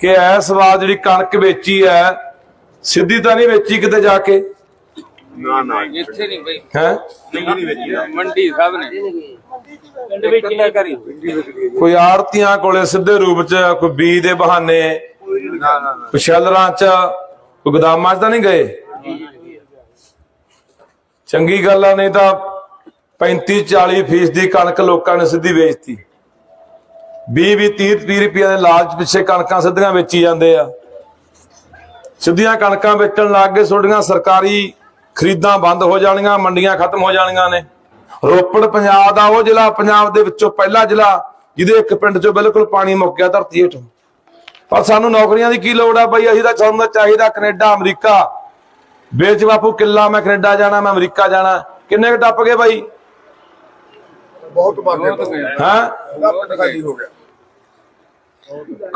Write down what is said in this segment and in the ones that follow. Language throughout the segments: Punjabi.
ਕਿ ਇਸ ਵਾਰ ਜਿਹੜੀ ਕਣਕ ਵੇਚੀ ਹੈ ਸਿੱਧੀ ਤਾਂ ਨਹੀਂ ਵੇਚੀ ਕਿਤੇ ਜਾ ਕੇ? ਨਾ ਨਾ। ਇੱਥੇ ਨਹੀਂ ਬਈ। ਹੈ? ਨਹੀਂ ਵੇਚੀ ਮੰਡੀ ਸਭ ਨੇ। ਪਿੰਡ ਵਿੱਚ ਹੀ। ਕਰੀ ਕੋਈ ਆੜਤੀਆਂ ਕੋਲੇ ਸਿੱਧੇ ਰੂਪ ਚ ਕੋਈ ਬੀ ਦੇ ਬਹਾਨੇ ਸ਼ੈਲਰਾਂ ਚ ਕੋਈ ਗੋਦਾਮਾਂ ਚ ਤਾਂ ਨਹੀਂ ਗਏ? ਚੰਗੀ ਗੱਲ ਆ ਨਹੀਂ ਤਾਂ 35 40 ਫੀਸ ਦੀ ਕਣਕ ਲੋਕਾਂ ਨੇ ਸਿੱਧੀ ਵੇਚਤੀ। 20 20 30 30 ਰੁਪਏ ਦੇ ਲਾਲਚ ਪਿੱਛੇ ਕਣਕਾਂ ਸਿੱਧੀਆਂ ਵੇਚੀ ਜਾਂਦੇ ਆ। ਸਿੱਧੀਆਂ ਕਣਕਾਂ ਵੇਚਣ ਲੱਗ ਗਏ ਤੁਹਾਡੀਆਂ ਸਰਕਾਰੀ ਖਰੀਦਾਂ ਬੰਦ ਹੋ ਜਾਣੀਆਂ ਮੰਡੀਆਂ ਖਤਮ ਹੋ ਜਾਣੀਆਂ ਨੇ। ਰੋਪੜ ਪੰਜਾਬ ਦਾ ਉਹ ਜ਼ਿਲ੍ਹਾ ਪੰਜਾਬ ਦੇ ਵਿੱਚੋਂ ਪਹਿਲਾ ਜ਼ਿਲ੍ਹਾ ਜਿਹਦੇ ਇੱਕ ਪਿੰਡ ਚੋਂ ਬਿਲਕੁਲ ਪਾਣੀ ਮੁੱਕ ਗਿਆ ਧਰਤੀ ਹੇਠੋਂ। ਪਰ ਸਾਨੂੰ ਨੌਕਰੀਆਂ ਦੀ ਕੀ ਲੋੜ ਆ ਬਈ? ਅਸੀਂ ਤਾਂ ਤਾਂ ਚਾਹੀਦਾ ਕੈਨੇਡਾ ਅਮਰੀਕਾ। ਵੇਚ ਬਾਪੂ ਕਿੱਲਾ ਮੈਂ ਕੈਨੇਡਾ ਜਾਣਾ ਮੈਂ ਅਮਰੀਕਾ ਜਾਣਾ। ਕਿੰਨੇ ਕੁ ਟੱਪ ਗਏ ਬਾਈ? ਬਹੁਤ ਬਾਗੇ ਹੈਂ? ਹੋ ਗਿਆ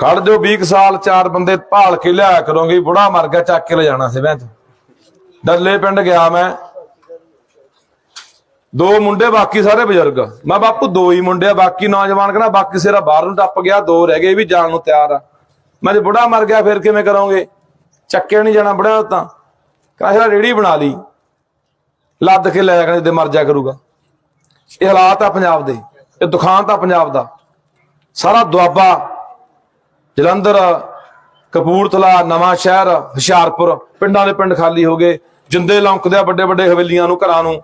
ਖੜ ਜੋ 20 ਕੁ ਸਾਲ ਚਾਰ ਬੰਦੇ ਭਾਲ ਕੇ ਲਿਆ ਕਰੋਗੇ, ਬੁੜਾ ਮਰ ਗਿਆ, ਚੱਕ ਕੇ ਲੈ ਜਾਣਾ ਸੀ ਮੈਂ ਡੱਲੇ ਪਿੰਡ ਗਿਆ ਮੈਂ। ਦੋ ਮੁੰਡੇ, ਬਾਕੀ ਸਾਰੇ ਬਜ਼ੁਰਗ। ਮੈਂ ਬਾਪੂ ਦੋ ਹੀ ਮੁੰਡੇ ਆ, ਬਾਕੀ ਨੌਜਵਾਨ ਕਹਿੰਦਾ ਬਾਕੀ ਸਿਰਾ ਬਾਹਰ ਨੂੰ ਟੱਪ ਗਿਆ, ਦੋ ਰਹਿ ਗਏ ਵੀ ਜਾਣ ਨੂੰ ਤਿਆਰ ਆ। ਮੈਂ ਜੇ ਬੁੜਾ ਮਰ ਗਿਆ, ਫਿਰ ਕਿਵੇਂ ਕਰੋਗੇ? ਚੱਕੇ ਨਹੀਂ ਜਾਣਾ ਬੁੜਾ ਤਾਂ। ਕਹਿੰਦਾ ਰੇੜੀ ਬਣਾ ਲਈ। ਲੱਦ ਕੇ ਲੈ ਜਾ ਕਹਿੰਦੇ ਮਰ ਜਾ ਕਰੂਗਾ। ਇਹ ਹਾਲਾਤ ਆ ਪੰਜਾਬ ਦੇ। ਇਹ ਦੁਖਾਂਤ ਆ ਪੰਜਾਬ ਦਾ। ਸਾਰਾ ਦੁਆਬਾ ਜਲੰਧਰ, ਕਪੂਰਥਲਾ, ਨਵਾਂ ਸ਼ਹਿਰ, ਹੁਸ਼ਿਆਰਪੁਰ ਪਿੰਡਾਂ ਦੇ ਪਿੰਡ ਖਾਲੀ ਹੋ ਗਏ। ਜਿੰਦੇ ਲੌਂਕਦੇ ਆ ਵੱਡੇ ਵੱਡੇ ਹਵੇਲੀਆਂ ਨੂੰ, ਘਰਾਂ ਨੂੰ।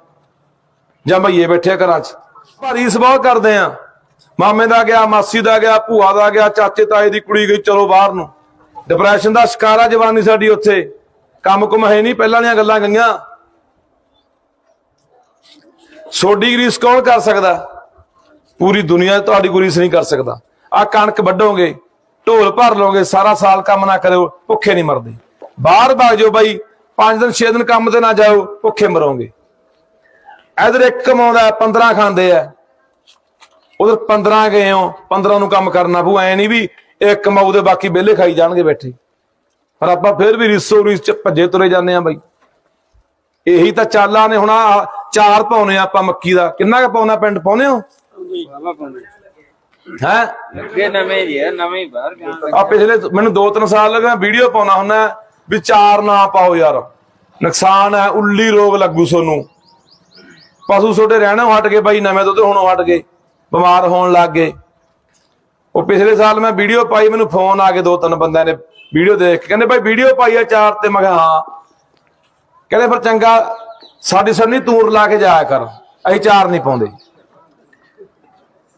ਜਾਂ ਭਈਏ ਬੈਠੇ ਆ ਘਰਾਂ 'ਚ। ਭਾਰੀ ਸਵਾਹ ਕਰਦੇ ਆ। ਮਾਮੇ ਦਾ ਗਿਆ, ਮਾਸੀ ਦਾ ਗਿਆ, ਭੂਆ ਦਾ ਗਿਆ, ਚਾਚੇ ਤਾਏ ਦੀ ਕੁੜੀ ਗਈ, ਚਲੋ ਬਾਹਰ ਨੂੰ। ਡਿਪਰੈਸ਼ਨ ਦਾ ਸ਼ਿਕਾਰ ਆ ਜਵਾਨੀ ਸਾਡੀ ਉੱਥੇ। ਕੰਮ ਕੁਮ ਹੈ ਨਹੀਂ, ਪਹਿਲਾਂ ਦੀਆਂ ਗੱਲਾਂ ਗਈਆਂ। ਸੋਡੀ ਗਰੀਸ ਕੌਣ ਕਰ ਸਕਦਾ? ਪੂਰੀ ਦੁਨੀਆ ਤੁਹਾਡੀ ਗਰੀਸ ਨਹੀਂ ਕਰ ਸਕਦਾ। ਆ ਕਣਕ ਵੱਢੋਗੇ ਢੋਲ ਭਰ ਲੋਗੇ ਸਾਰਾ ਸਾਲ ਕੰਮ ਨਾ ਕਰਿਓ, ਭੁੱਖੇ ਨਹੀਂ ਮਰਦੇ। ਬਾਹਰ ਭੱਜ ਜਾਓ ਬਾਈ 5 ਦਿਨ 6 ਦਿਨ ਕੰਮ ਤੇ ਨਾ ਜਾਓ, ਭੁੱਖੇ ਮਰੋਗੇ। ਇਧਰ ਇੱਕ ਕਮਾਉਂਦਾ 15 ਖਾਂਦੇ ਆ। ਉਧਰ 15 ਗਏ ਹੋ 15 ਨੂੰ ਕੰਮ ਕਰਨਾ ਪਊ, ਐ ਨਹੀਂ ਵੀ ਇੱਕ ਕਮਾਊ ਦੇ ਬਾਕੀ ਵਿਹਲੇ ਖਾਈ ਜਾਣਗੇ ਬੈਠੇ। ਪਰ ਆਪਾਂ ਫਿਰ ਵੀ ਰਿਸੋ ਰਿਸ ਚ ਭੱਜੇ ਤੁਰੇ ਜਾਂਦੇ ਆ ਬਾਈ। ਇਹੀ ਤਾਂ ਚਾਲਾਂ ਨੇ ਹੁਣ ਚਾਰ ਪਾਉਨੇ ਆ ਆਪਾਂ ਮੱਕੀ ਦਾ। ਕਿੰਨਾ ਕੁ ਪਾਉਣਾ ਪਿੰਡ ਪਾਉਨੇ ਹੋ? ਹੈ? ਅੱਗੇ ਨਵੇਂ ਹੀ ਹੈ ਨਵੇਂ ਹੀ ਬਾਹਰ ਗਿਆ ਆ ਪਿਛਲੇ ਮੈਨੂੰ 2-3 ਸਾਲ ਲੱਗਾ ਵੀਡੀਓ ਪਾਉਣਾ ਹੁੰਦਾ ਵੀ ਚਾਰ ਨਾ ਪਾਓ ਯਾਰ। ਨੁਕਸਾਨ ਹੈ ਉੱਲੀ ਰੋਗ ਲੱਗੂ ਸੋਨੂੰ। ਪਸ਼ੂ ਛੋਟੇ ਰਹਿਣੋਂ ਹਟ ਗਏ ਬਾਈ ਨਵੇਂ ਦੁੱਧ ਹੁਣੋਂ ਹਟ ਗਏ ਬਿਮਾਰ ਹੋਣ ਲੱਗ ਗਏ। ਉਹ ਪਿਛਲੇ ਸਾਲ ਮੈਂ ਵੀਡੀਓ ਪਾਈ ਮੈਨੂੰ ਫੋਨ ਆ ਕੇ ਦੋ ਤਿੰਨ ਬੰਦਿਆਂ ਨੇ ਵੀਡੀਓ ਦੇਖ ਕੇ। ਕਹਿੰਦੇ ਬਾਈ ਵੀਡੀਓ ਪਾਈ ਆ ਚਾਰ ਤੇ ਮੈਂ ਕਿਹਾ ਹਾਂ। ਕਹਿੰਦੇ ਫਿਰ ਚੰਗਾ ਸਾਡੀ ਸੰਨੀ ਤੂਰ ਲਾ ਕੇ ਜਾਇਆ ਕਰ ਅਸੀਂ ਚਾਰ ਨਹੀਂ ਪਾਉਂਦੇ।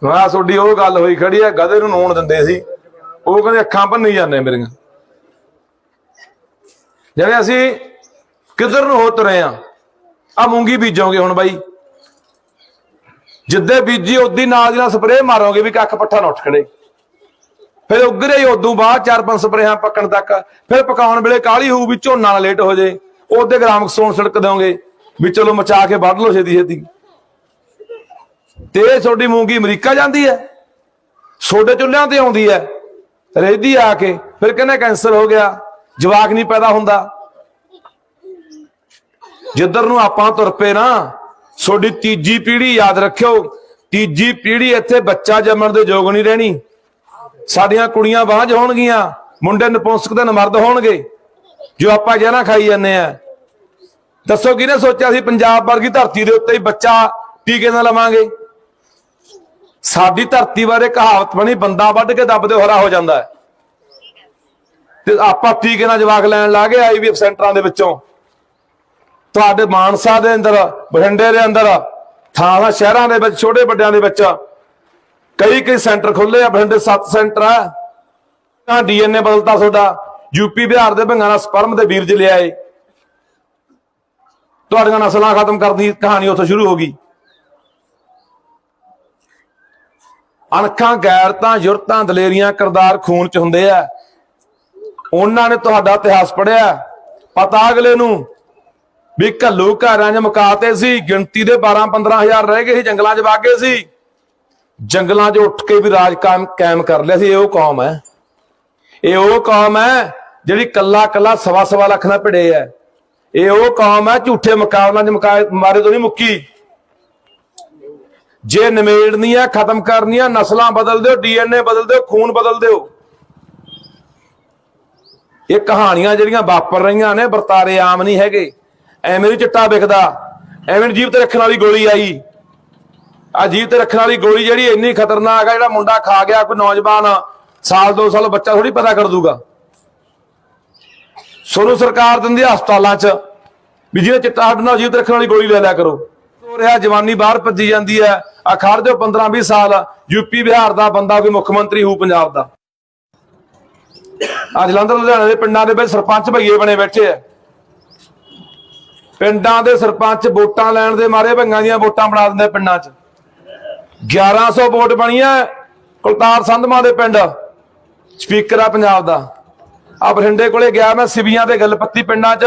ਮੈਂ ਤੁਹਾਡੀ ਉਹ ਗੱਲ ਹੋਈ ਖੜੀ ਹੈ, ਗਧੇ ਨੂੰ ਨੂਣ ਦਿੰਦੇ ਸੀ। ਉਹ ਕਹਿੰਦੇ ਅੱਖਾਂ ਭੰਨੀ ਜਾਂਦੇ ਮੇਰੀਆਂ। ਜਿਵੇਂ ਅਸੀਂ ਕਿੱਧਰ ਨੂੰ ਹੋ ਤੁਰੇ ਆ ਆ ਮੂੰਗੀ ਬੀਜੋਗੇ ਹੁਣ ਬਾਈ। ਜਿੱਦੇ ਬੀਜੀ ਉਦੀ ਨਾਲ ਦੀ ਨਾਲ ਸਪਰੇਅ ਮਾਰੋਗੇ ਵੀ ਕੱਖ ਪੱਠਾ ਨਾ ਉੱਠ ਖੜੇ। ਫਿਰ ਉਗਰੇ ਹੀ ਉਦੋਂ ਬਾਅਦ ਚਾਰ ਪੰਜ ਸਪਰੇਹਾਂ ਪੱਕਣ ਤੱਕ। ਫਿਰ ਪਕਾਉਣ ਵੇਲੇ ਕਾਲੀ ਹੋਊ ਵੀ ਝੋਨਾ ਨਾ ਲੇਟ ਹੋ ਜੇ। ਉਹਦੇ ਗ੍ਰਾਮ ਸੋਣ ਸੜਕ ਦਿਓਗੇ। ਵੀ ਚਲੋ ਮਚਾ ਕੇ ਵੱਢ ਲਓ ਛੇਤੀ ਛੇਤੀ ਤੇ ਤੁਹਾਡੀ ਮੂੰਗੀ ਅਮਰੀਕਾ ਜਾਂਦੀ ਹੈ? ਛੋਡੇ ਚੁੱਲ੍ਹਿਆਂ ਤੇ ਆਉਂਦੀ ਹੈ। ਰੇਦੀ ਆ ਕੇ, ਫਿਰ ਕਹਿੰਦੇ ਕੈਂਸਰ ਹੋ ਗਿਆ, ਜਵਾਕ ਨਹੀਂ ਪੈਦਾ ਹੁੰਦਾ। ਜਿੱਧਰ ਨੂੰ ਆਪਾਂ ਤੁਰ ਪਏ ਨਾ, ਤੁਹਾਡੀ ਤੀਜੀ ਪੀੜ੍ਹੀ ਯਾਦ ਰੱਖਿਓ, ਤੀਜੀ ਪੀੜ੍ਹੀ ਇੱਥੇ ਬੱਚਾ ਜੰਮਣ ਦੇ ਯੋਗ ਨਹੀਂ ਰਹਿਣੀ। ਸਾਡੀਆਂ ਕੁੜੀਆਂ ਬਾਝ ਹੋਣਗੀਆਂ, ਮੁੰਡੇ ਨਪੁੰਸਕ ਤੇ ਨਮਰਦ ਹੋਣਗੇ। ਜੋ ਆਪਾਂ ਜਹਨਾ ਖਾਈ ਜਾਂਦੇ ਆ। ਦੱਸੋ ਕਿਹਨੇ ਸੋਚਿਆ ਸੀ ਪੰਜਾਬ ਵਰਗੀ ਧਰਤੀ ਦੇ ਉੱਤੇ ਹੀ ਬੱਚਾ ਟੀਕੇ ਨਾਲ ਲਵਾਂਗੇ? ਸਾਡੀ ਧਰਤੀ ਬਾਰੇ ਕਹਾਵਤ ਬਣੀ, ਬੰਦਾ ਵੱਢ ਕੇ ਦੱਬਦੇ ਹੋਰਾ ਹੋ ਜਾਂਦਾ ਹੈ। ਤੇ ਆਪਾਂ ਟੀਕੇ ਨਾਲ ਜਵਾਕ ਲੈਣ ਲੱਗੇ ਆਈਵੀਐਫ ਸੈਂਟਰਾਂ ਦੇ ਵਿੱਚੋਂ? ਤੁਹਾਡੇ ਮਾਨਸਾ ਦੇ ਅੰਦਰ, ਬਠਿੰਡੇ ਦੇ ਅੰਦਰ ਥਾਣਾ ਸ਼ਹਿਰਾਂ ਦੇ ਵਿੱਚ, ਛੋਟੇ ਵੱਡਿਆਂ ਦੇ ਵਿੱਚ ਕਈ ਕਈ ਸੈਂਟਰ ਖੁੱਲੇ ਆ, ਬਠਿੰਡੇ ਸੱਤ ਸੈਂਟਰ ਆ। ਤਾਂ ਡੀਐਨਏ ਬਦਲਤਾ ਤੁਹਾਡਾ, ਯੂਪੀ, ਬਿਹਾਰ ਦੇ ਭੰਗਾਂ ਨਾਲ ਸਪਰਮ ਦੇ ਵੀਰਜ ਲਿਆਏ। ਤੁਹਾਡੀਆਂ ਨਸਲਾਂ ਖਤਮ ਕਰਨ ਦੀ ਕਹਾਣੀ ਉੱਥੋਂ ਸ਼ੁਰੂ ਹੋ ਗਈ। ਅਣਖਾਂ, ਗੈਰਤਾਂ, ਯੁਰਤਾਂ, ਦਲੇਰੀਆਂ, ਕਰਦਾਰ ਖੂਨ ਚ ਹੁੰਦੇ ਆ। ਉਹਨਾਂ ਨੇ ਤੁਹਾਡਾ ਇਤਿਹਾਸ ਪੜਿਆ ਪਤਾ ਅਗਲੇ ਨੂੰ ਵੀ ਘੱਲੂ ਘਰਾਂ 'ਚ ਮੁਕਾਤੇ ਸੀ। ਗਿਣਤੀ ਦੇ 12 15000 ਰਹਿ ਗਏ ਸੀ, ਜੰਗਲਾਂ 'ਚ ਵਾਗੇ ਸੀ। ਜੰਗਲਾਂ 'ਚ ਉੱਠ ਕੇ ਵੀ ਰਾਜ ਕਾਇਮ ਕਾਇਮ ਕਰ ਲਿਆ ਸੀ। ਇਹ ਉਹ ਕੌਮ ਹੈ। ਇਹ ਉਹ ਕੌਮ ਹੈ ਜਿਹੜੀ ਕੱਲਾ ਕੱਲਾ ਸਵਾ ਸਵਾ ਲੱਖ ਨਾਲ ਭਿੜੇ ਹੈ। ਇਹ ਉਹ ਕੌਮ ਹੈ ਝੂਠੇ ਮੁਕਾਬਲਿਆਂ 'ਚ ਮੁਕਾਏ ਮਾਰੇ ਤੋਂ ਨਹੀਂ ਮੁੱਕੀ। ਜੇ ਨਿਮੇੜਨੀ ਆ ਖਤਮ ਕਰਨੀ ਆ ਨਸਲਾਂ ਬਦਲ ਦਿਓ, ਡੀਐਨਏ ਬਦਲ ਦਿਓ, ਖੂਨ ਬਦਲ ਦਿਓ। ਇਹ ਕਹਾਣੀਆਂ ਜਿਹੜੀਆਂ ਵਾਪਰ ਰਹੀਆਂ ਨੇ, ਵਰਤਾਰੇ ਆਮ ਨਹੀਂ ਹੈਗੇ। ਐਵੇਂ ਨਹੀਂ ਚਿੱਟਾ ਵਿਕਦਾ ਐਵੇਂ ਨੀ ਤੇ ਰੱਖਣ ਵਾਲੀ ਗੋਲੀ ਆਈ। ਆ ਜੀਭ ਤੇ ਰੱਖਣ ਵਾਲੀ ਗੋਲੀ ਜਿਹੜੀ ਇੰਨੀ ਖਤਰਨਾਕ ਆ, ਜਿਹੜਾ ਮੁੰਡਾ ਖਾ ਗਿਆ, ਕੋਈ ਨੌਜਵਾਨ ਸਾਲ, ਦੋ ਸਾਲ ਬੱਚਾ ਥੋੜੀ ਪਤਾ ਕਰ ਦੂਗਾ। ਸੋਨੂੰ ਸਰਕਾਰ ਦਿੰਦੀ ਹਸਪਤਾਲਾਂ 'ਚ ਵੀ ਜਿਹਨੇ ਚਿੱਟਾ ਹੱਡਣਾ ਜੀਭ ਤੇ ਰੱਖਣ ਵਾਲੀ ਗੋਲੀ ਲੈ ਲਿਆ ਕਰੋ। ਹੋ ਰਿਹਾ, ਜਵਾਨੀ ਬਾਹਰ ਭੱਜੀ ਜਾਂਦੀ ਹੈ। ਆ ਖੜ ਜਾਓ 15 20 ਸਾਲ ਯੂਪੀ ਬਿਹਾਰ ਦਾ ਬੰਦਾ ਕੋਈ ਮੁੱਖ ਮੰਤਰੀ ਹੋਊ ਪੰਜਾਬ ਦਾ। ਆ ਜਲੰਧਰ ਲੁਧਿਆਣੇ ਦੇ ਪਿੰਡਾਂ ਦੇ ਵਿੱਚ ਸਰਪੰਚ ਭਈਏ ਬਣੇ ਬੈਠੇ ਆ। ਪਿੰਡਾਂ ਦੇ ਸਰਪੰਚ ਵੋਟਾਂ ਲੈਣ ਦੇ ਮਾਰੇ ਭੰਗਾਂ ਦੀਆਂ ਵੋਟਾਂ ਬਣਾ ਦਿੰਦੇ ਪਿੰਡਾਂ 'ਚ। 1100 ਵੋਟ ਬਣੀ ਬਣੀਆਂ ਕੁਲਤਾਰ ਸੰਧਮਾ ਦੇ ਪਿੰਡ, ਸਪੀਕਰ ਆ ਪੰਜਾਬ ਦਾ। ਆ ਬਠਿੰਡੇ ਕੋਲੇ ਗਿਆ ਮੈਂ ਸਿਵੀਆਂ ਦੇ ਗੱਲਪੱਤੀ ਪਿੰਡਾਂ 'ਚ,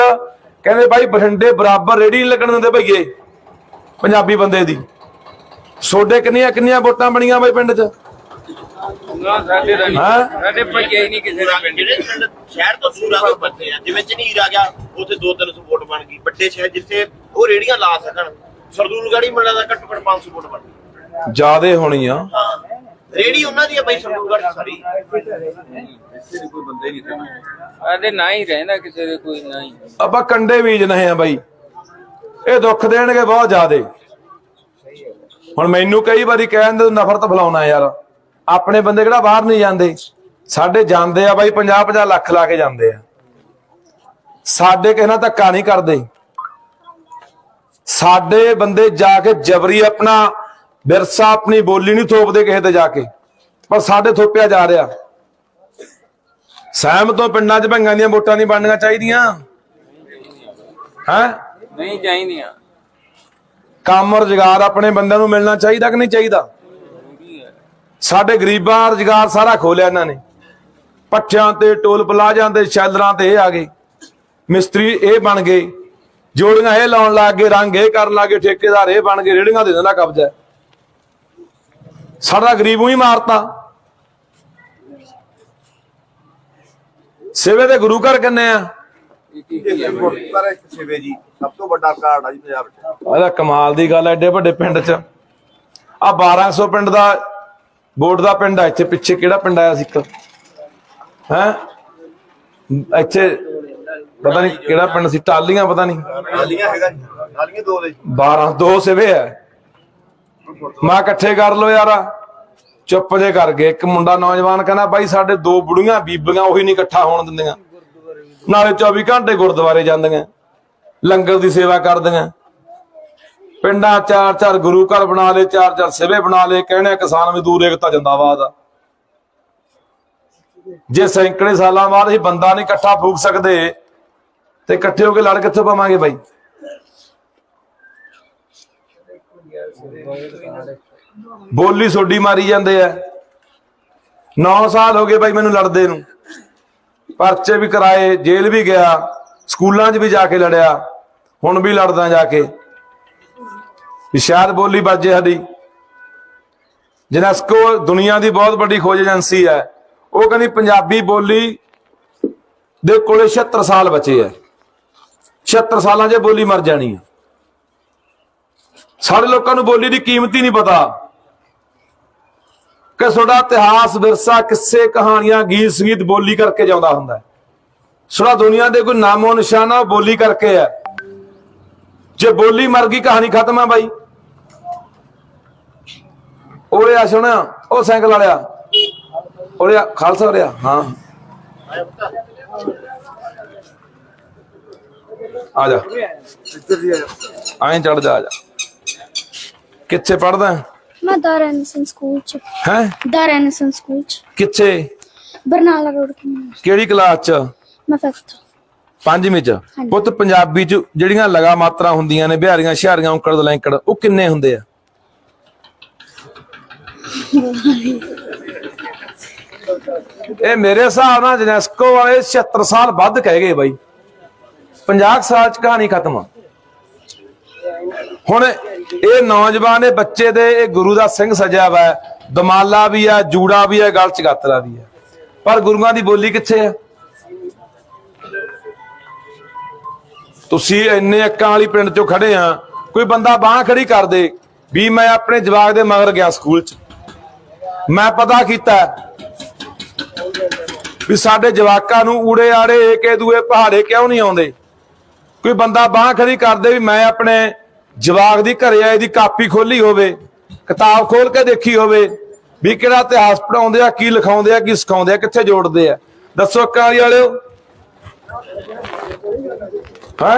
ਕਹਿੰਦੇ ਬਾਈ ਬਠਿੰਡੇ ਬਰਾਬਰ ਰੇੜੀ ਨਹੀਂ ਲੱਗਣ ਦਿੰਦੇ ਭਈਏ, ਪੰਜਾਬੀ ਬੰਦੇ ਦੀ। ਸੋਡੇ ਕਿੰਨੀਆਂ ਕਿੰਨੀਆਂ ਵੋਟਾਂ ਬਣੀਆਂ ਬਾਈ ਪਿੰਡ 'ਚ? ਨਾ ਸਾਡੇ ਦਾ ਨਹੀਂ। ਹੈਂ? ਸਾਡੇ ਭਈਏ ਹੀ ਨਹੀਂ ਕਿਸੇ ਦੇ ਪਿੰਡ ਜਿਹੜੇ ਪਿੰਡ ਸ਼ਹਿਰ ਤੋਂ ਸੂਰਾ ਤੋਂ ਬੰਦੇ ਆ। ਜਿਵੇਂ ਝਨੀਰ ਆ ਗਿਆ ਉੱਥੇ 2-300 ਵੋਟ ਬਣ ਗਈ। ਵੱਡੇ ਸ਼ਹਿਰ ਜਿੱਥੇ ਉਹ ਰੇੜੀਆਂ ਲਾ ਸਕਣ। ਸਰਦੂਲਗੜ੍ਹ ਹੀ ਮਿਲਦਾ ਦਾ ਘੱਟੋ ਘੱਟ 500 ਵੋਟ ਬਣ ਗਈ। ਜਿਆਦੇ ਹੋਣੀ ਆ। ਹਾਂ। ਰੇੜੀ ਉਹਨਾਂ ਦੀ ਆ ਬਈ ਸਾਰੀ ਬੰਦੇ ਨਹੀਂ ਤੇ ਸਾਡੇ ਨਾ ਹੀ ਰਹਿੰਦਾ ਕਿਸੇ ਦੇ ਕੋਈ ਨਾ ਹੀ। ਆਪਾਂ ਕੰਡੇ ਬੀਜ ਰਹੇ ਆ ਬਾਈ। ਇਹ ਦੁੱਖ ਦੇਣਗੇ ਬਹੁਤ ਜ਼ਿਆਦੇ। ਹੁਣ ਮੈਨੂੰ ਕਈ ਵਾਰੀ ਕਹਿੰਦੇ ਤੂੰ ਨਫ਼ਰਤ ਫਲਾਉਣਾ ਯਾਰ। ਆਪਣੇ ਬੰਦੇ ਕਿਹੜਾ ਬਾਹਰ ਨਹੀਂ ਜਾਂਦੇ? ਸਾਡੇ ਜਾਂਦੇ ਆ ਬਾਈ 50 50 ਲੱਖ ਲਾ ਕੇ ਜਾਂਦੇ ਆ। ਸਾਡੇ ਕਿਸੇ ਨਾਲ ਧੱਕਾ ਨਹੀਂ ਕਰਦੇ। ਸਾਡੇ ਬੰਦੇ ਜਾ ਕੇ ਜਬਰੀ ਆਪਣਾ, ਵਿਰਸਾ ਆਪਣੀ ਬੋਲੀ ਨਹੀਂ ਥੋਪਦੇ ਕਿਸੇ ਤੇ ਜਾ ਕੇ। ਪਰ ਸਾਡੇ ਥੋਪਿਆ ਜਾ ਰਿਹਾ। ਸਹਿਮ ਤੋਂ ਪਿੰਡਾਂ 'ਚ ਭੰਗਾਂ ਦੀਆਂ ਵੋਟਾਂ ਨਹੀਂ ਬਣਨੀਆਂ ਚਾਹੀਦੀਆਂ। ਹੈ? ਨਹੀਂ ਚਾਹੀਦੀਆਂ। ਕੰਮ ਰੁਜ਼ਗਾਰ ਆਪਣੇ ਬੰਦਿਆਂ ਨੂੰ ਮਿਲਣਾ ਚਾਹੀਦਾ ਕਿ ਨਹੀਂ ਚਾਹੀਦਾ? ਸਾਡੇ ਗਰੀਬਾਂ ਦਾ ਰੁਜ਼ਗਾਰ ਸਾਰਾ ਖੋਲਿਆ ਇਹਨਾਂ ਨੇ। ਪੱਠਿਆਂ ਤੇ ਟੋਲ ਪਲਾਜ਼ਾਂ ਤੇ ਸ਼ੈਲਰਾਂ ਤੇ ਇਹ ਆ ਗਏ। ਮਿਸਤਰੀ ਇਹ ਬਣ ਗਏ। ਜੋੜੀਆਂ ਇਹ ਲਾਉਣ ਲੱਗ ਗਏ ਰੰਗ ਇਹ ਕਰਨ ਲੱਗ ਗਏ ਠੇਕੇਦਾਰ ਇਹ ਬਣ ਗਏ ਰੇੜੀਆਂ ਦੇ ਦਿੰਦਾ ਕਬਜ਼ਾ ਸਾਡਾ ਗਰੀਬ ਨੂੰ ਹੀ ਮਾਰਤਾ। ਸੇਵੇ ਦੇ ਗੁਰੂ ਘਰ ਕਿੰਨੇ ਆ? ਗੁਰਦੁਆਰਾ ਇੱਕ ਸੇਵੇ ਜੀ। ਸਭ ਤੋਂ ਵੱਡਾ ਕਾਰਡ ਆ ਜੀ ਪੰਜਾਬ ਇਹਦਾ ਕਮਾਲ ਦੀ ਗੱਲ ਐ ਏਡੇ ਵੱਡੇ ਪਿੰਡ 'ਚ। ਆ 1200 ਪਿੰਡ ਦਾ ਬੋਰਡ ਦਾ ਪਿੰਡ ਆ ਇੱਥੇ ਪਿੱਛੇ ਕਿਹੜਾ ਪਿੰਡ ਆਇਆ ਸੀ ਇੱਕ? ਹੈ? ਇੱਥੇ ਪਤਾ ਨਹੀਂ ਕਿਹੜਾ ਪਿੰਡ ਸੀ ਟਾਲੀਆਂ ਪਤਾ ਨਹੀਂ। ਨਾਲੀਆਂ ਹੈਗਾ ਜੀ ਨਾਲੀਆਂ ਦੋ ਦੇ 12 ਦੋ ਸਿਵੇ ਐ ਮੈਂ ਇਕੱਠੇ ਕਰ ਲੋ ਯਾਰ। ਚੁੱਪ ਜੇ ਕਰ ਗਏ। ਇੱਕ ਮੁੰਡਾ ਨੌਜਵਾਨ ਕਹਿੰਦਾ ਬਾਈ ਸਾਡੇ ਦੋ ਬੁੜੀਆਂ ਬੀਬੀਆਂ ਉਹੀ ਨਹੀਂ ਇਕੱਠਾ ਹੋਣ ਦਿੰਦੀਆਂ। ਨਾਲੇ 24 ਘੰਟੇ ਗੁਰਦੁਆਰੇ ਜਾਂਦੀਆਂ। ਲੰਗਰ ਦੀ ਸੇਵਾ ਕਰਦੀਆਂ। ਪਿੰਡਾਂ ਚਾਰ ਚਾਰ ਗੁਰੂ ਘਰ ਬਣਾ ਲਏ, ਚਾਰ ਚਾਰ ਸਿਵੇ ਬਣਾ ਲਏ ਕਹਿੰਦੇ ਕਿਸਾਨ ਮਜ਼ਦੂਰ ਏਕਤਾ ਜਿੰਦਾਬਾਦ ਆ। ਜੇ ਸੈਂਕੜੇ ਸਾਲਾਂ ਬਾਅਦ ਅਸੀਂ ਬੰਦਾ ਨਹੀਂ ਇਕੱਠਾ ਫੂਕ ਸਕਦੇ, ਤੇ ਇਕੱਠੇ ਹੋ ਕੇ ਲੜ ਕਿੱਥੋਂ ਪਾਵਾਂਗੇ ਬਾਈ? ਬੋਲੀ ਸੋਡੀ ਮਾਰੀ ਜਾਂਦੇ ਆ। 9 ਸਾਲ ਹੋ ਗਏ ਬਾਈ ਮੈਨੂੰ ਲੜਦੇ ਨੂੰ। ਪਰਚੇ ਵੀ ਕਰਾਏ, ਜੇਲ੍ਹ ਵੀ ਗਿਆ, ਸਕੂਲਾਂ 'ਚ ਵੀ ਜਾ ਕੇ ਲੜਿਆ। ਹੁਣ ਵੀ ਲੜਦਾ ਜਾ ਕੇ। ਸ਼ਾਇਦ ਬੋਲੀ ਬਾਜੇ ਸਾਡੀ। ਜਨੈਸਕੋ ਦੁਨੀਆ ਦੀ ਬਹੁਤ ਵੱਡੀ ਖੋਜ ਏਜੰਸੀ ਹੈ। ਉਹ ਕਹਿੰਦੀ ਪੰਜਾਬੀ ਬੋਲੀ ਦੇ ਕੋਲੇ 76 ਸਾਲ ਬਚੇ ਆ 76 ਸਾਲਾਂ 'ਚ ਬੋਲੀ ਮਰ ਜਾਣੀ ਆ ਸਾਡੇ ਲੋਕਾਂ ਨੂੰ ਬੋਲੀ ਦੀ ਕੀਮਤ ਹੀ ਨਹੀਂ ਪਤਾ। ਕਿ ਤੁਹਾਡਾ ਇਤਿਹਾਸ, ਵਿਰਸਾ, ਕਿੱਸੇ, ਕਹਾਣੀਆਂ, ਗੀਤ, ਸੰਗੀਤ ਬੋਲੀ ਕਰਕੇ ਜਾਂਦਾ ਹੁੰਦਾ ਹੈ। ਸਾਡਾ ਦੁਨੀਆ ਦੇ ਕੋਈ ਨਾਮੋ ਨਿਸ਼ਾਨਾ ਉਹ ਬੋਲੀ ਕਰਕੇ ਹੈ। ਜੇ ਬੋਲੀ ਮਰ ਗਈ ਕਹਾਣੀ ਖਤਮ ਹੈ ਬਾਈ। ਉਰੇ ਆ ਸੁਣਿਆ ਉਹ ਸਾਈਕਲ ਵਾਲਿਆ। ਉਰੇ ਆ ਖਾਲਸਾ ਉਰੇ ਆ ਹਾਂ। ਆ ਜਾ। ਆ ਐਂ ਚੜ ਜਾ ਆ ਜਾ। ਕਿੱਥੇ ਪੜਦਾ ਮੈਂ ਦਾਰਾ ਐਨੀਸਨ ਸਕੂਲ ਚ। ਹੈ? ਦਾਰਾ ਐਨੀਸਨ ਸਕੂਲ ਚ। ਕਿੱਥੇ? ਬਰਨਾਲਾ ਰੋਡ ਕਿਹੜੀ ਕਲਾਸ ਚ? ਮੈਂ ਫਿਫਥ ਪੰਜਵੀਂ ਚ। ਹਾਂਜੀ। ਪੁੱਤ ਪੰਜਾਬੀ ਚ ਜਿਹੜੀਆਂ ਲਗਾ ਮਾਤਰਾ ਹੁੰਦੀਆਂ ਨੇ ਬਿਹਾਰੀਆਂ ਸ਼ਹਿਰੀਆਂ ਔਂਕੜ ਦਲੈਂਕੜ ਉਹ ਕਿੰਨੇ ਹੁੰਦੇ ਆ? ਇਹ ਮੇਰੇ ਹਿਸਾਬ ਨਾਲ ਜਨੈਸਕੋ ਵਾਲੇ 76 ਸਾਲ ਵੱਧ ਕਹਿ ਗਏ ਬਾਈ। 50 ਸਾਲ ਚ ਕਹਾਣੀ ਖਤਮ ਆ। ਹੁਣ ਇਹ ਨੌਜਵਾਨ ਇਹ ਬੱਚੇ ਦੇ ਇਹ ਗੁਰੂ ਦਾ ਸਿੰਘ ਸਜਿਆ ਵਾ ਹੈ। ਦਮਾਲਾ ਵੀ ਆ ਜੂੜਾ ਵੀ ਆ ਗਲ ਚ ਗਾਤਰਾ ਵੀ ਆ ਪਰ ਗੁਰੂਆਂ ਦੀ ਬੋਲੀ ਕਿੱਥੇ ਆ ਤੁਸੀਂ ਇੰਨੇ ਅੱਕਾਂ ਵਾਲੀ ਪਿੰਡ ਚੋਂ ਖੜੇ ਆ, ਕੋਈ ਬੰਦਾ ਬਾਹ ਖੜੀ ਕਰ ਦੇ ਵੀ ਮੈਂ ਆਪਣੇ ਜਵਾਕ ਦੇ ਮਗਰ ਗਿਆ ਸਕੂਲ ਚ। ਮੈਂ ਪਤਾ ਕੀਤਾ ਵੀ ਸਾਡੇ ਜਵਾਕਾਂ ਨੂੰ ਊੜੇ ਆੜੇ ਏਕੇ ਦੂਏ ਪਹਾੜੇ ਕਿਉਂ ਨਹੀਂ ਆਉਂਦੇ? ਕੋਈ ਬੰਦਾ ਬਾਹ ਖੜੀ ਕਰਦੇ ਵੀ ਮੈਂ ਆਪਣੇ ਜਵਾਕ ਦੀ ਘਰੇ ਆਏ ਦੀ ਕਾਪੀ ਖੋਲੀ ਹੋਵੇ, ਕਿਤਾਬ ਖੋਲ ਕੇ ਦੇਖੀ ਹੋਵੇ ਵੀ ਕਿਹੜਾ ਇਤਿਹਾਸ ਪੜਾਉਂਦੇ ਆ, ਕੀ ਲਿਖਾਉਂਦੇ ਆ, ਕੀ ਸਿਖਾਉਂਦੇ ਆ, ਕਿੱਥੇ ਜੋੜਦੇ ਆ। ਦੱਸੋ ਕਾਲੀ ਵਾਲਿਓ। ਹੈ?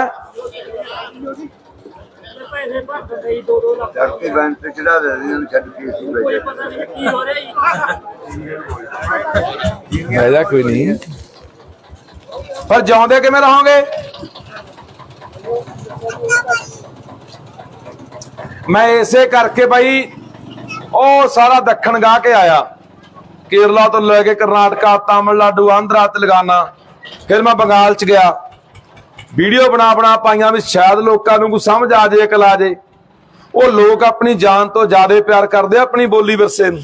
ਪੈਸੇ ਭਰ ਜੀ 2-2 ਲੱਖ ਚੜ੍ਹਦੀ ਬੈਂਕ ਤੇ ਚੜਾ ਦੇ ਇਹਨਾਂ ਨੂੰ ਛੱਡ ਕੇ ਅਸੀਂ ਬੈਠੇ ਕੋਈ ਪਤਾ ਨਹੀਂ ਕੀ ਹੋ ਰਿਹਾ ਜੀ ਐਜਾ ਕੋਈ ਨਹੀਂ। ਪਰ ਜਿਉਂਦੇ ਕਿਵੇਂ ਰਹੋਗੇ? ਮੈਂ ਇਸੇ ਕਰਕੇ ਭਾਈ ਉਹ ਸਾਰਾ ਦੱਖਣ ਗਾ ਕੇ ਆਇਆ। ਕੇਰਲਾ ਤੋਂ ਲੈ ਕੇ ਕਰਨਾਟਕਾ ਤਾਮਿਲਨਾਡੂ ਆਂਧਰਾ ਤੇਲੰਗਾਨਾ ਫਿਰ ਮੈਂ ਬੰਗਾਲ ਚ ਗਿਆ। ਵੀਡੀਓ ਬਣਾ ਬਣਾ ਪਾਈਆਂ ਵੀ ਸ਼ਾਇਦ ਲੋਕਾਂ ਨੂੰ ਕੋਈ ਸਮਝ ਆ ਜਾਏ, ਅਕਲ ਆ ਜੇ ਉਹ ਲੋਕ ਆਪਣੀ ਜਾਨ ਤੋਂ ਜ਼ਿਆਦਾ ਪਿਆਰ ਕਰਦੇ ਆਪਣੀ ਬੋਲੀ ਵਿਰਸੇ ਨੂੰ।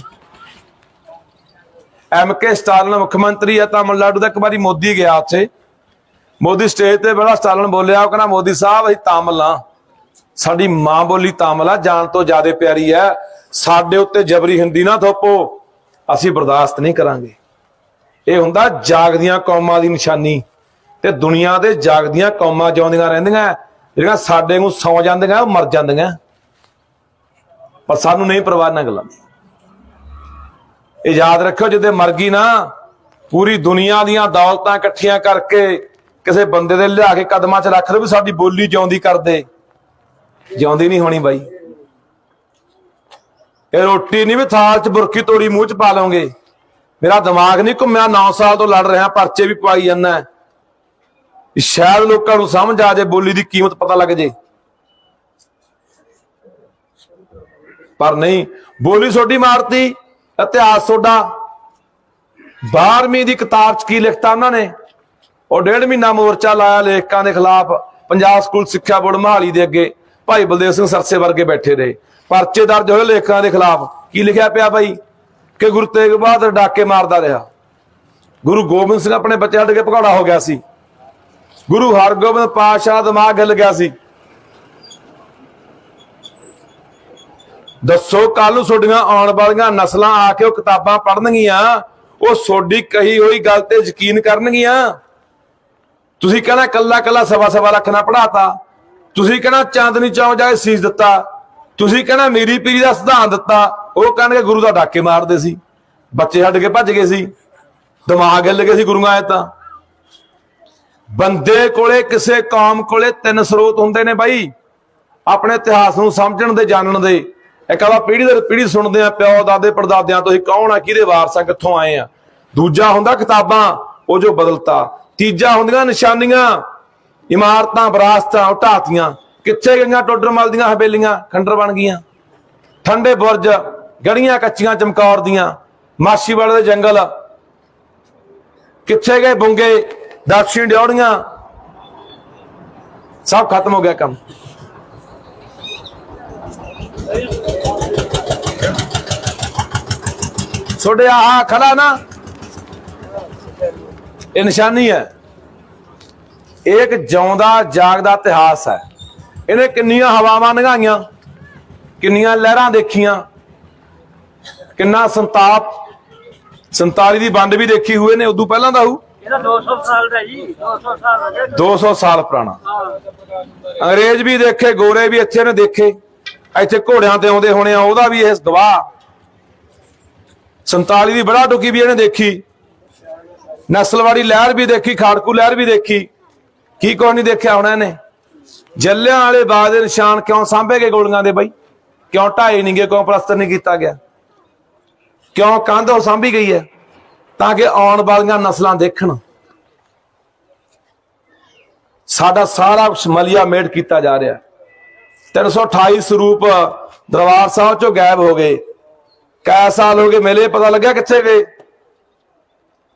ਐਮ ਕੇ ਸਟਾਲਿਨ ਮੁੱਖ ਮੰਤਰੀ ਹੈ ਤਾਮਿਲਨਾਡੂ ਦਾ ਇੱਕ ਵਾਰੀ ਮੋਦੀ ਗਿਆ ਉੱਥੇ। ਮੋਦੀ ਸਟੇਜ ਤੇ ਬੜਾ ਸਟਾਲਿਨ ਬੋਲਿਆ, ਉਹ ਕਹਿੰਦਾ, ਮੋਦੀ ਸਾਹਿਬ, ਅਸੀਂ ਤਾਮਿਲ ਆ। ਸਾਡੀ ਮਾਂ ਬੋਲੀ ਤਾਮਿਲ ਆ, ਜਾਨ ਤੋਂ ਜ਼ਿਆਦਾ ਪਿਆਰੀ ਹੈ ਸਾਡੇ ਉੱਤੇ ਜਬਰੀ ਹਿੰਦੀ ਨਾ ਥੋਪੋ। ਅਸੀਂ ਬਰਦਾਸ਼ਤ ਨਹੀਂ ਕਰਾਂਗੇ। ਇਹ ਹੁੰਦਾ ਜਾਗਦੀਆਂ ਕੌਮਾਂ ਦੀ ਨਿਸ਼ਾਨੀ। ਤੇ ਦੁਨੀਆ ਦੇ ਜਾਗਦੀਆਂ ਕੌਮਾਂ ਜਿਉਂਦੀਆਂ ਰਹਿੰਦੀਆਂ, ਜਿਹੜੀਆਂ ਸਾਡੇ ਨੂੰ ਸੌ ਜਾਂਦੀਆਂ, ਉਹ ਮਰ ਜਾਂਦੀਆਂ। ਪਰ ਸਾਨੂੰ ਨਹੀਂ ਪਰਵਾਹ ਨਾ ਗੱਲਾਂ ਇਹ ਯਾਦ ਰੱਖਿਓ, ਜਿੱਦੇ ਮਰ ਗਈ ਨਾ, ਪੂਰੀ ਦੁਨੀਆ ਦੀਆਂ ਦੌਲਤਾਂ ਇਕੱਠੀਆਂ ਕਰਕੇ ਕਿਸੇ ਬੰਦੇ ਦੇ ਲਿਆ ਕੇ ਕਦਮਾਂ 'ਚ ਰੱਖ ਲਓ ਵੀ ਸਾਡੀ ਬੋਲੀ ਜਿਉਂਦੀ ਕਰਦੇ ਜਿਉਂਦੀ ਨਹੀਂ ਹੋਣੀ ਬਾਈ। ਇਹ ਰੋਟੀ ਨਹੀਂ ਵੀ ਥਾਲ 'ਚ ਬੁਰਕੀ ਤੋੜੀ ਮੂੰਹ 'ਚ ਪਾ ਲਓਗੇ। ਮੇਰਾ ਦਿਮਾਗ ਨਹੀਂ ਘੁੰਮਿਆ 9 ਸਾਲ ਤੋਂ ਲੜ ਰਿਹਾ, ਪਰਚੇ ਵੀ ਪਾਈ ਜਾਂਦਾ। ਸ਼ਾਇਦ ਲੋਕਾਂ ਨੂੰ ਸਮਝ ਆ ਜੇ ਬੋਲੀ ਦੀ ਕੀਮਤ ਪਤਾ ਲੱਗ ਜੇ। ਪਰ ਨਹੀਂ, ਬੋਲੀ ਛੋਟੀ ਮਾਰਤੀ, ਇਤਿਹਾਸ ਤੁਹਾਡਾ 12ਵੀਂ ਦੀ ਕਿਤਾਬ 'ਚ ਕੀ ਲਿਖਤਾ ਉਹਨਾਂ ਨੇ? ਉਹ ਡੇਢ ਮਹੀਨਾ ਮੋਰਚਾ ਲਾਇਆ ਲੇਖਕਾਂ ਦੇ ਖਿਲਾਫ, ਪੰਜਾਬ ਸਕੂਲ ਸਿੱਖਿਆ ਬੋਰਡ ਮਹਾਲੀ ਦੇ ਅੱਗੇ, ਭਾਈ ਬਲਦੇਵ ਸਿੰਘ ਸਰਸੇ ਵਰਗੇ ਬੈਠੇ ਰਹੇ। ਪਰਚੇ ਦਰਜ ਹੋਏ ਲੇਖਕਾਂ ਦੇ ਖਿਲਾਫ। ਕੀ ਲਿਖਿਆ ਪਿਆ ਭਾਈ ਕਿ ਗੁਰੂ ਤੇਗ ਬਹਾਦਰ ਡਾਕੇ ਮਾਰਦਾ ਰਿਹਾ। ਗੁਰੂ ਗੋਬਿੰਦ ਸਿੰਘ ਆਪਣੇ ਬੱਚੇ ਛੱਡ ਕੇ ਭਗੌੜਾ ਹੋ ਗਿਆ ਸੀ। ਗੁਰੂ ਹਰਗੋਬਿੰਦ ਪਾਤਸ਼ਾਹ ਦਿਮਾਗ ਹਿੱਲ ਗਿਆ ਸੀ। ਦੱਸੋ ਕੱਲ ਨੂੰ ਤੁਹਾਡੀਆਂ ਆਉਣ ਵਾਲੀਆਂ ਨਸਲਾਂ ਆ ਕੇ ਉਹ ਕਿਤਾਬਾਂ ਪੜਨਗੀਆਂ ਉਹ ਤੁਹਾਡੀ ਕਹੀ ਹੋਈ ਗੱਲ ਤੇ ਯਕੀਨ ਕਰਨਗੀਆਂ। ਤੁਸੀਂ ਕਹਿੰਦਾ ਕੱਲਾ ਕੱਲਾ ਸਵਾ ਸਵਾ ਲੱਖ ਨਾ ਪੜਾਤਾ ਤੁਸੀਂ ਕਹਿੰਦਾ ਚਾਂਦਨੀ ਚੌਂਕ ਜਾ ਕੇ ਸੀਸ ਦਿੱਤਾ, ਤੁਸੀਂ ਕਹਿੰਦਾ ਮੇਰੀ ਪੀਰੀ ਦਾ ਸਿਧਾਂਤ ਦਿੱਤਾ, ਉਹ ਕਹਿਣਗੇ ਗੁਰੂ ਦਾ ਡਾਕੇ ਮਾਰਦੇ ਸੀ, ਬੱਚੇ ਛੱਡ ਕੇ ਭੱਜ ਗਏ ਸੀ, ਦਿਮਾਗ ਹਿੱਲ ਗਏ ਸੀ ਗੁਰੂਆਂ ਆਏ ਤਾਂ। ਬੰਦੇ ਕੋਲੇ, ਕਿਸੇ ਕੌਮ ਕੋਲੇ ਤਿੰਨ ਸਰੋਤ ਹੁੰਦੇ ਨੇ ਬਾਈ। ਆਪਣੇ ਇਤਿਹਾਸ ਨੂੰ ਸਮਝਣ ਦੇ, ਜਾਣਨ ਦੇ। ਇੱਕ ਆਵਾ ਪੀੜ੍ਹੀ ਦਰ ਪੀੜ੍ਹੀ ਸੁਣਦੇ ਆ ਪਿਓ, ਦਾਦੇ, ਪੜਦਾਦਿਆਂ ਤੋਂ ਹੀ ਕੌਣ ਆ, ਕਿਹਦੇ ਵਾਰਸ ਕਿੱਥੋਂ ਆਏ ਆ? ਦੂਜਾ ਹੁੰਦਾ ਕਿਤਾਬਾਂ, ਉਹ ਜੋ ਬਦਲਤਾ। ਤੀਜਾ ਹੁੰਦੀਆਂ ਨਿਸ਼ਾਨੀਆਂ, ਇਮਾਰਤਾਂ, ਵਿਰਾਸਤਾਂ ਉਹ ਕਿੱਥੇ ਗਈਆਂ ਟੋਡਰਮਲ ਦੀਆਂ ਹਵੇਲੀਆਂ? ਖੰਡਰ ਬਣ ਗਈਆਂ। ਠੰਡੇ ਬੁਰਜ, ਗੜੀਆਂ ਕੱਚੀਆਂ ਚਮਕੌਰ ਦੀਆਂ। ਮਾਛੀਵਾੜੇ ਦੇ ਜੰਗਲ। ਕਿੱਥੇ ਗਏ ਬੁੰਗੇ? ਦਕਸ਼ਿਣ ਡਿਉੜੀਆਂ ਸਭ ਖਤਮ ਹੋ ਗਿਆ ਕੰਮ। ਛੋੜੇ ਆ ਖੜਾ ਨਾ। ਇਹ ਨਿਸ਼ਾਨੀ ਹੈ। ਇਹ ਇੱਕ ਜਿਉਂਦਾ, ਜਾਗਦਾ ਇਤਿਹਾਸ ਹੈ। ਇਹਨੇ ਕਿੰਨੀਆਂ ਹਵਾਵਾਂ ਨਗਾਈਆਂ ਕਿੰਨੀਆਂ ਲਹਿਰਾਂ ਦੇਖੀਆਂ, ਕਿੰਨਾ ਸੰਤਾਪ। 47 ਦੀ ਵੰਡ ਵੀ ਦੇਖੀ ਹੋਏ ਨੇ, ਉਦੋਂ ਪਹਿਲਾਂ ਦਾ ਹੂ ਇਹਦਾ 200 ਸਾਲ ਦਾ ਜੀ 200 ਸਾਲ ਹੋ ਗਏ। 200 ਸਾਲ ਪੁਰਾਣਾ। ਅੰਗਰੇਜ਼ ਵੀ ਦੇਖੇ, ਗੋਰੇ ਵੀ ਇੱਥੇ ਨੇ ਦੇਖੇ। ਇੱਥੇ ਘੋੜਿਆਂ ਤੇ ਆਉਂਦੇ ਹੋਣੇ ਆ, ਉਹਦਾ ਵੀ ਇਹ ਗਵਾਹ। 47 ਦੀ ਬੜਾ ਟੁਕੀ ਵੀ ਇਹਨੇ ਦੇਖੀ। ਨਸਲਵਾੜੀ ਲਹਿਰ ਵੀ ਦੇਖੀ, ਖਾੜਕੂ ਲਹਿਰ ਵੀ ਦੇਖੀ। ਕੀ ਕੋਈ ਨਹੀਂ ਦੇਖਿਆ ਹੋਣਾ ਇਹਨੇ। ਜੱਲਿਆਂ ਵਾਲੇ ਬਾਗ ਦੇ ਨਿਸ਼ਾਨ ਕਿਉਂ ਸਾਂਭੇ ਗਏ ਗੋਲੀਆਂ ਦੇ ਬਾਈ? ਕਿਉਂ ਢਾਏ ਨਹੀਂ ਗਏ ਕਿਉਂ ਪਲਸਤਰ ਨਹੀਂ ਕੀਤਾ ਗਿਆ? ਕਿਉਂ ਕੰਧ ਉਹ ਸਾਂਭੀ ਗਈ ਹੈ? ਤਾਂ ਕਿ ਆਉਣ ਵਾਲੀਆਂ ਨਸਲਾਂ ਦੇਖਣ। ਸਾਡਾ ਸਾਰਾ ਮਲਿਆ ਮੇਡ ਕੀਤਾ ਜਾ ਰਿਹਾ। 328 ਸਰੂਪ ਦਰਬਾਰ ਸਾਹਿਬ ਚੋਂ ਗਾਇਬ ਹੋ ਗਏ। ਕੈ ਸਾਲ ਹੋ ਗਏ ਮੇਲੇ ਪਤਾ ਲੱਗਿਆ ਕਿੱਥੇ ਗਏ?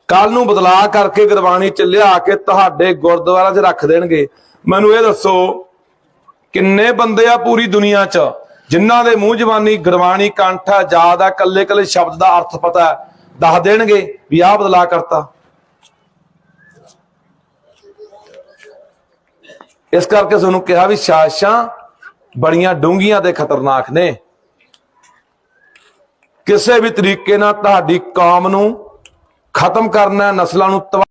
ਕੱਲ ਨੂੰ ਬਦਲਾ ਕਰਕੇ ਗੁਰਬਾਣੀ ਚ ਲਿਆ ਕੇ ਤੁਹਾਡੇ ਗੁਰਦੁਆਰਾ 'ਚ ਰੱਖ ਦੇਣਗੇ। ਮੈਨੂੰ ਇਹ ਦੱਸੋ ਕਿੰਨੇ ਬੰਦੇ ਆ ਪੂਰੀ ਦੁਨੀਆ 'ਚ ਜਿਨ੍ਹਾਂ ਦੇ ਮੂੰਹ ਜ਼ਬਾਨੀ ਗੁਰਬਾਣੀ ਕੰਠ ਆ ਯਾਦ ਆ ਕੱਲੇ ਕੱਲੇ ਸ਼ਬਦ ਦਾ ਅਰਥ ਪਤਾ ਹੈ, ਦੱਸ ਦੇਣਗੇ ਵੀ ਆਹ ਬਦਲਾ ਕਰਤਾ। ਇਸ ਕਰਕੇ ਤੁਹਾਨੂੰ ਕਿਹਾ ਵੀ ਸਾਜ਼ਿਸ਼ਾਂ ਬੜੀਆਂ ਡੂੰਘੀਆਂ ਤੇ ਖਤਰਨਾਕ ਨੇ। ਕਿਸੇ ਵੀ ਤਰੀਕੇ ਨਾਲ ਤੁਹਾਡੀ ਕੌਮ ਨੂੰ ਖਤਮ ਕਰਨਾ, ਨਸਲਾਂ ਨੂੰ ਤਬਾਹ